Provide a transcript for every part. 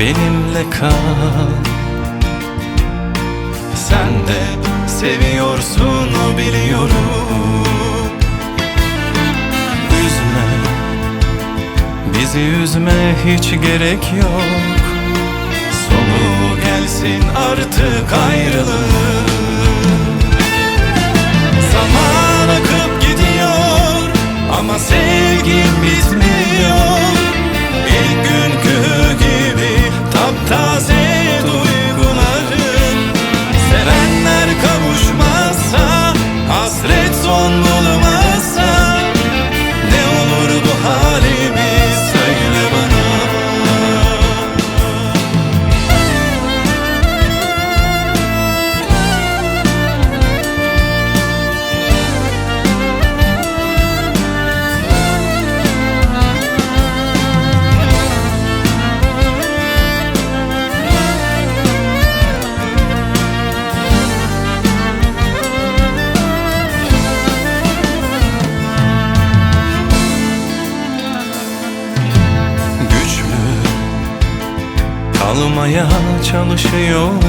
benimle kal. Sen de seviyorsun biliyorum. Üzme. Bizi üzme hiç gerek yok. Sonu gelsin artık ayrılık Kalmaya çalışıyorum.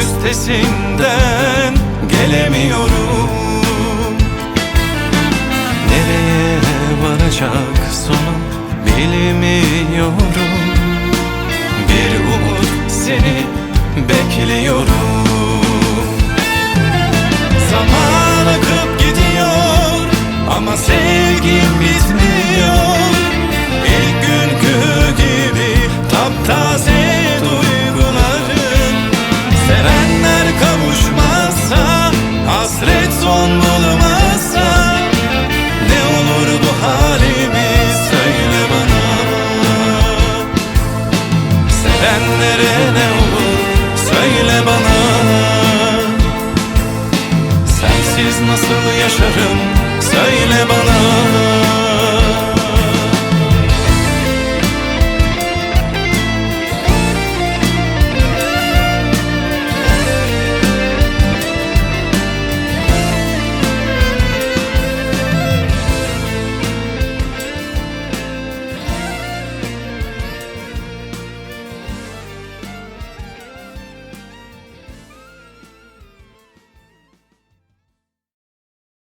Üstesinden gelemiyorum. Nereye varacak sonu bilmiyorum. Bir umut seni bekliyorum. Zaman akıp gidiyor ama bitmiyor son bulamazsa Ne olur bu halimiz söyle bana. Sevenlere ne olur söyle bana. Sensiz nasıl yaşarım söyle bana.